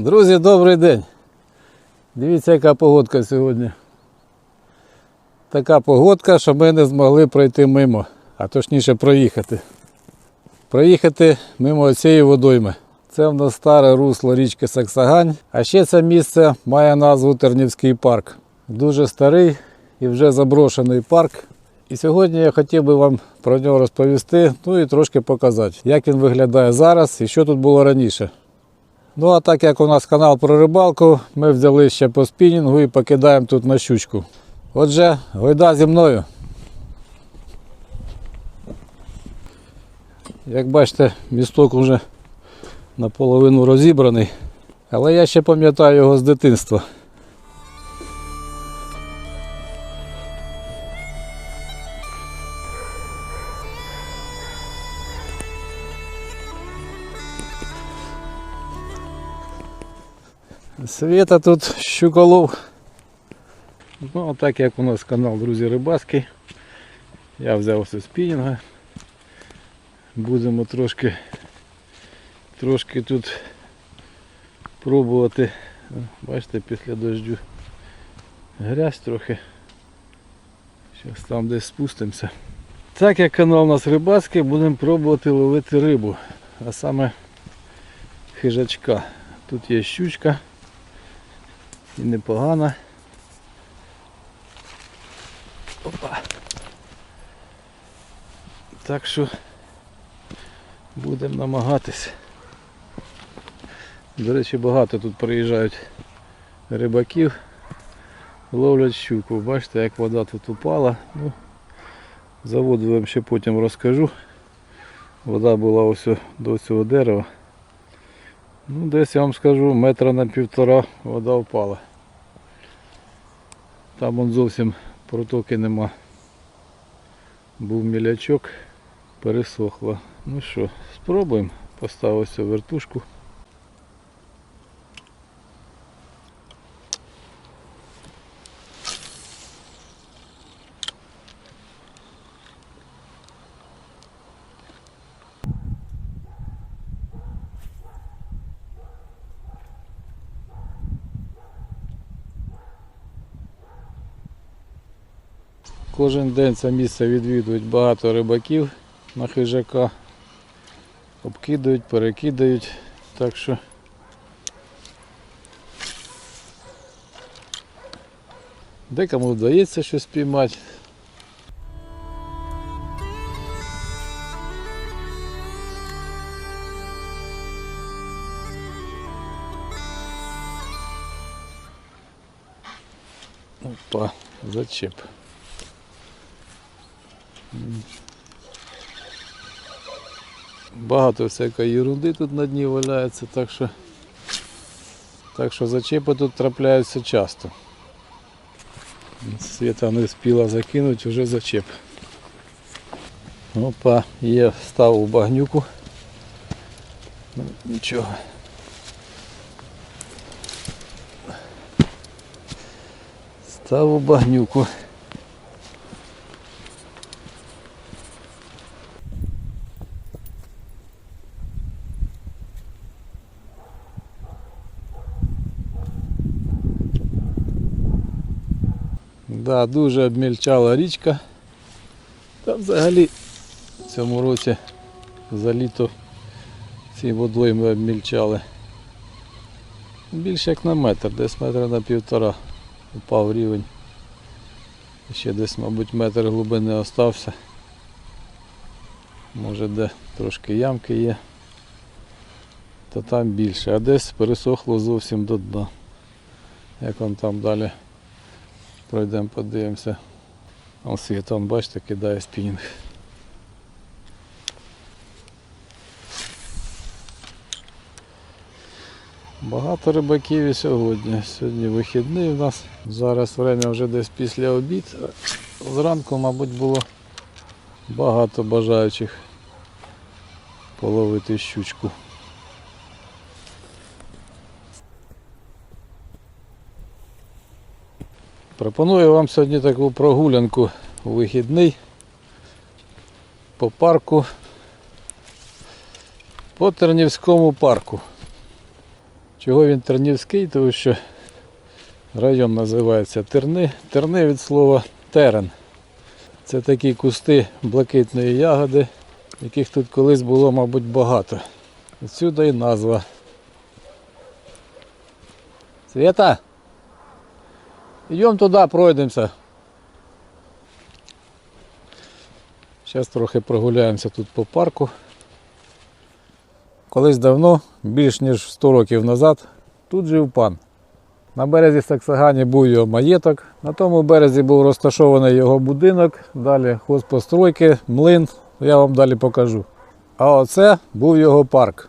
Друзі, добрий день. Дивіться, яка погодка сьогодні. Така погодка, що ми не змогли пройти мимо, а точніше проїхати. Проїхати мимо цієї водойми. Це в нас старе русло річки Саксагань. А ще це місце має назву Тернівський парк. Дуже старий і вже заброшений парк. І сьогодні я хотів би вам про нього розповісти, ну і трошки показати, як він виглядає зараз і що тут було раніше. Ну а так як у нас канал про рибалку, ми взяли ще по спінінгу і покидаємо тут на щучку. Отже, гойда зі мною. Як бачите, місток вже наполовину розібраний, але я ще пам'ятаю його з дитинства. Света тут щуколов. Ну, а так як у нас канал Друзі Рибацький, я взяв все спінінга. Будемо трошки, трошки тут пробувати. Бачите, після дождю грязь трохи. Зараз там десь спустимося. Так як канал у нас рибацький, будемо пробувати ловити рибу, а саме хижачка. Тут є щучка і непогана. Опа. Так що будемо намагатись. До речі, багато тут приїжджають рибаків, ловлять щуку. Бачите, як вода тут упала. Ну, за воду вам ще потім розкажу. Вода була ось до цього дерева. Ну, десь я вам скажу, метра на півтора вода впала. Там он зовсім протоки нема. Був мілячок, пересохло. Ну що, спробуємо. поставити ось вертушку. Кожен день це місце відвідують багато рибаків на хижака. Обкидають, перекидають. Так що декому вдається щось піймати. Опа, зачеп. Багато всякої ерунди тут на дні валяється, так що, так що зачепи тут трапляються часто. Світа не встигла закинути, вже зачеп. Опа, є став у багнюку. Ну, нічого. Став у багнюку. Да, дуже обмільчала річка. Та взагалі в цьому році за літо ці водойми обмільчали. Більше як на метр, десь метра на півтора упав рівень. Ще десь, мабуть, метр глибини остався. Може де трошки ямки є, то там більше, а десь пересохло зовсім до дна. Як он там далі Пройдемо, подивимося. Он світом, бачите, кидає спінінг. Багато рибаків і сьогодні. Сьогодні вихідний у нас. Зараз время вже десь після обід. Зранку, мабуть, було багато бажаючих половити щучку. Пропоную вам сьогодні таку прогулянку у вихідний по парку, по Тернівському парку. Чого він Тернівський? Тому що район називається Терни. Терни від слова терен. Це такі кусти блакитної ягоди, яких тут колись було, мабуть, багато. Отсюди і назва. Света! Йдемо туди, пройдемося. Зараз трохи прогуляємося тут по парку. Колись давно, більш ніж 100 років назад, тут жив пан. На березі Саксагані був його маєток, на тому березі був розташований його будинок, далі хозпостройки, млин, я вам далі покажу. А оце був його парк.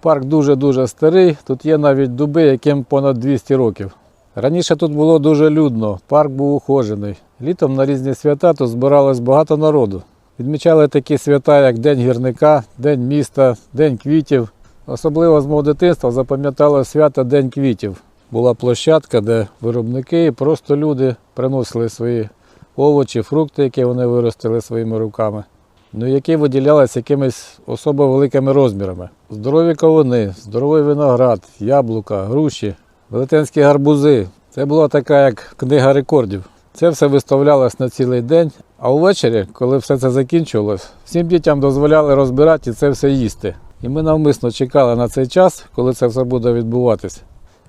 Парк дуже-дуже старий, тут є навіть дуби, яким понад 200 років. Раніше тут було дуже людно, парк був ухожений. Літом на різні свята тут збиралось багато народу. Відмічали такі свята, як День гірника, День міста, День квітів. Особливо з мого дитинства запам'ятало свято День квітів. Була площадка, де виробники і просто люди приносили свої овочі, фрукти, які вони виростили своїми руками. Ну, які виділялися якимись особо великими розмірами. Здорові кавуни, здоровий виноград, яблука, груші, велетенські гарбузи. Це була така як книга рекордів. Це все виставлялось на цілий день. А увечері, коли все це закінчувалось, всім дітям дозволяли розбирати і це все їсти. І ми навмисно чекали на цей час, коли це все буде відбуватись.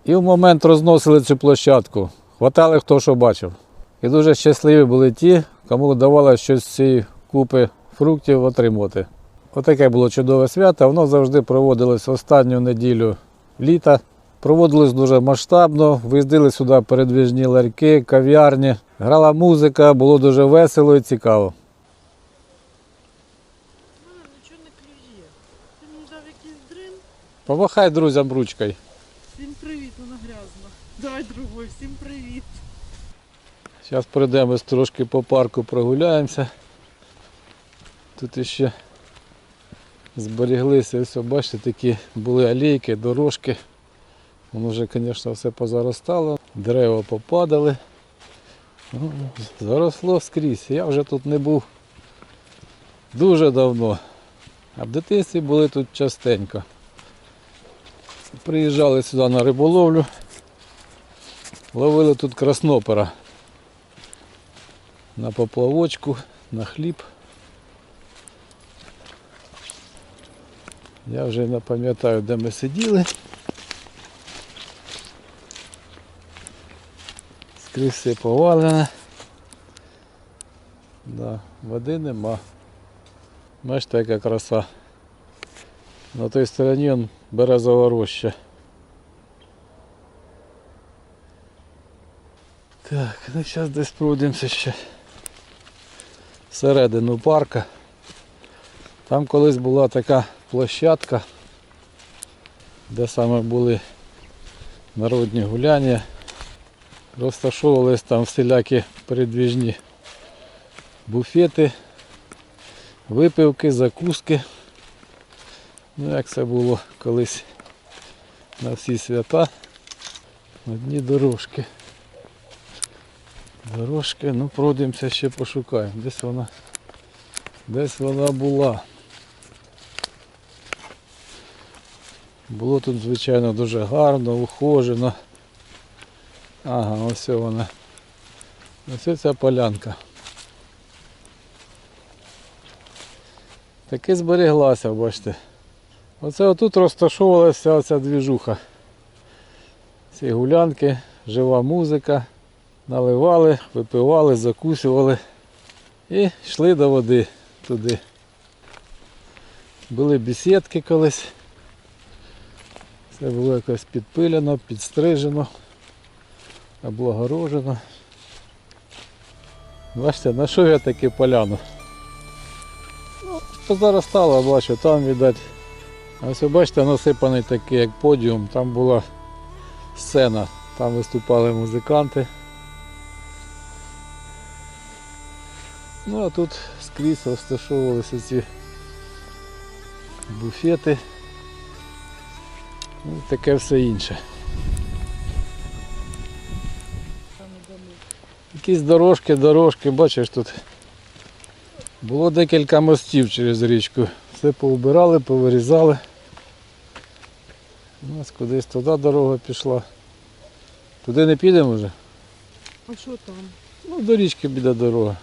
І в момент розносили цю площадку. Хватали хто що бачив. І дуже щасливі були ті, кому вдавалося щось з цієї купи фруктів отримати. Отаке було чудове свято. Воно завжди проводилось останню неділю літа. Проводилось дуже масштабно, виїздили сюди передвіжні ларьки, кав'ярні, грала музика, було дуже весело і цікаво. Нічого не клює. Ти мені дав якийсь дрин. Помахай друзям ручкою. Всім привіт, вона грязна. Давай другой, всім привіт. Зараз пройдемо трошки по парку прогуляємося. Тут іще зберіглися, ось бачите, такі були алейки, дорожки. Воно вже, звісно, все позаростало, дерева попадали. Ну, Заросло скрізь. Я вже тут не був дуже давно. А в дитинстві були тут частенько. Приїжджали сюди на риболовлю, ловили тут краснопера на поплавочку, на хліб. Я вже не пам'ятаю, де ми сиділи. Скрізь все повалене. Да, води нема. Бачите, яка краса. На той стороні он березова роща. Так, ну зараз десь пройдемося ще всередину парка. Там колись була така площадка, де саме були народні гуляння. Розташовувались там всілякі передвіжні буфети, випивки, закуски. Ну як це було колись на всі свята. Одні дорожки. Дорожки, ну пройдемося ще пошукаємо. Десь вона. Десь вона була. Було тут, звичайно, дуже гарно, ухожено. Ага, ось вона. Ось ця полянка. Таки зберіглася, бачите. Оце отут розташовувалася оця двіжуха. Ці гулянки, жива музика. Наливали, випивали, закусували і йшли до води туди. Були бесідки колись. Це було якось підпилено, підстрижено, облагорожено. Бачите, знайшов я таки поляну. Ну, позаростало, бачу, там віддать. Ось бачите, насипаний такий як подіум, там була сцена, там виступали музиканти. Ну а тут скрізь розташовувалися ці буфети. Ну, таке все інше. Якісь дорожки, дорожки, бачиш тут. Було декілька мостів через річку. Все поубирали, повирізали. У нас кудись туди дорога пішла. Туди не підемо вже? А що там? Ну, до річки біде дорога.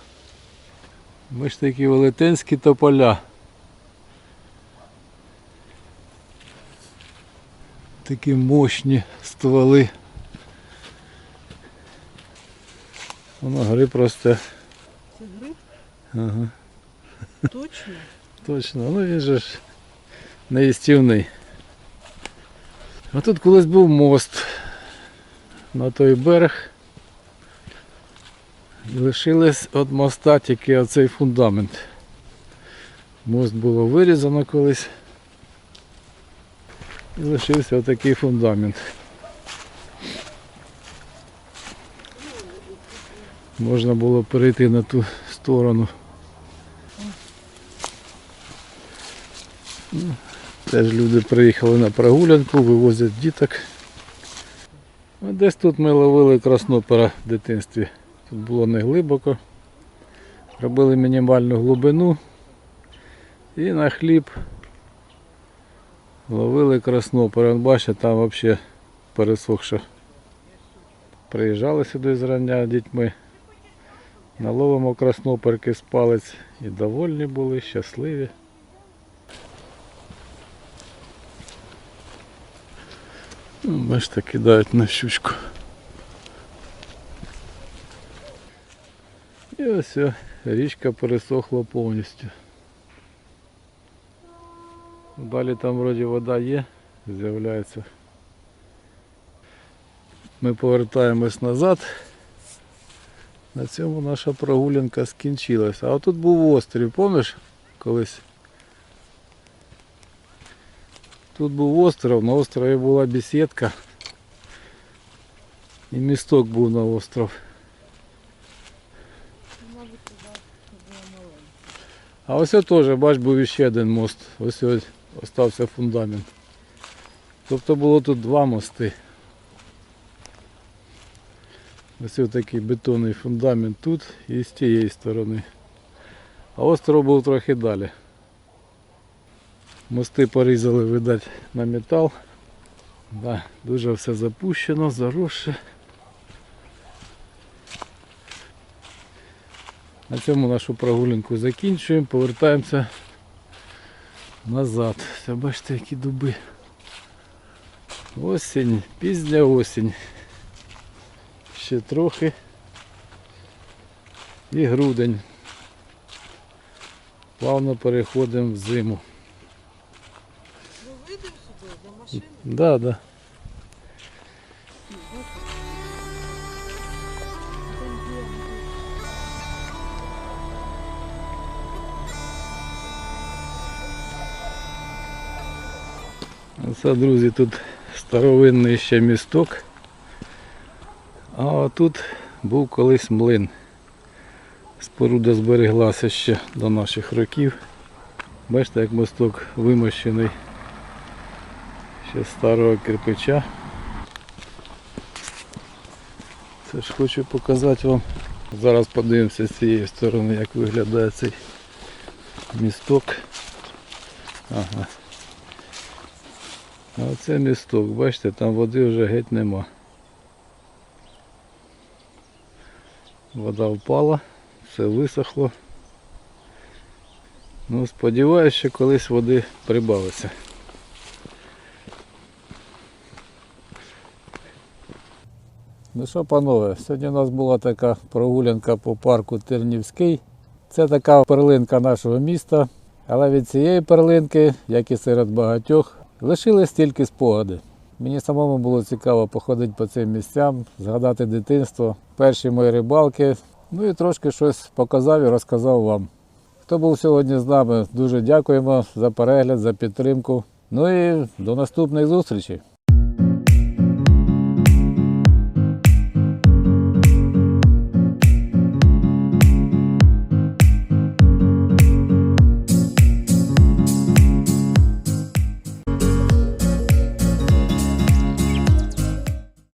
Ми ж такі велетенські тополя. Такі мощні стволи. Воно гриб росте. Це гриб? Ага. Точно? Точно, ну він же ж неїстівний. А тут колись був мост на той берег. І лишилось від моста тільки оцей фундамент. Мост було вирізано колись. І лишився отакий фундамент. Можна було перейти на ту сторону. Теж люди приїхали на прогулянку, вивозять діток. Ну, Десь тут ми ловили краснопера в дитинстві. Тут було не глибоко. Робили мінімальну глибину і на хліб ловили краснопера. Бачите, там взагалі пересохше. Приїжджали сюди зрання дітьми. Наловимо красноперки з палець і довольні були, щасливі. Ну, Бачите, кидають на щучку. І ось річка пересохла повністю. Далі там вроді вода є, з'являється. Ми повертаємось назад. На цьому наша прогулянка скінчилася. А отут був острів, пам'ятаєш колись? Тут був остров, на острові була бесідка. І місток був на остров. А ось теж, бач, був ще один мост. Ось ось остався фундамент. Тобто було тут два мости. Ось такий бетонний фундамент тут і з тієї сторони. А остров був трохи далі. Мости порізали, видать, на метал. Да, дуже все запущено, заросше. На цьому нашу прогулянку закінчуємо, повертаємося назад. Все, бачите, які дуби. Осінь, пізня осінь. Ще трохи. І грудень. Плавно переходимо в зиму. Ну вийдемо сюди, до машини. Да, да. Там є. Це, друзі, тут старовинний ще місток. А тут був колись млин. Споруда збереглася ще до наших років. Бачите, як мосток вимощений ще старого кирпича. Це ж хочу показати вам. Зараз подивимося з цієї сторони, як виглядає цей місток. Ага. А оце місток, бачите, там води вже геть нема. Вода впала, все висохло. Ну, сподіваюся, що колись води прибавиться. Ну що, панове, сьогодні у нас була така прогулянка по парку Тернівський. Це така перлинка нашого міста. Але від цієї перлинки, як і серед багатьох, лишились тільки спогади. Мені самому було цікаво походити по цим місцям, згадати дитинство, перші мої рибалки. Ну і трошки щось показав і розказав вам. Хто був сьогодні з нами, дуже дякуємо за перегляд, за підтримку. Ну і до наступних зустрічей.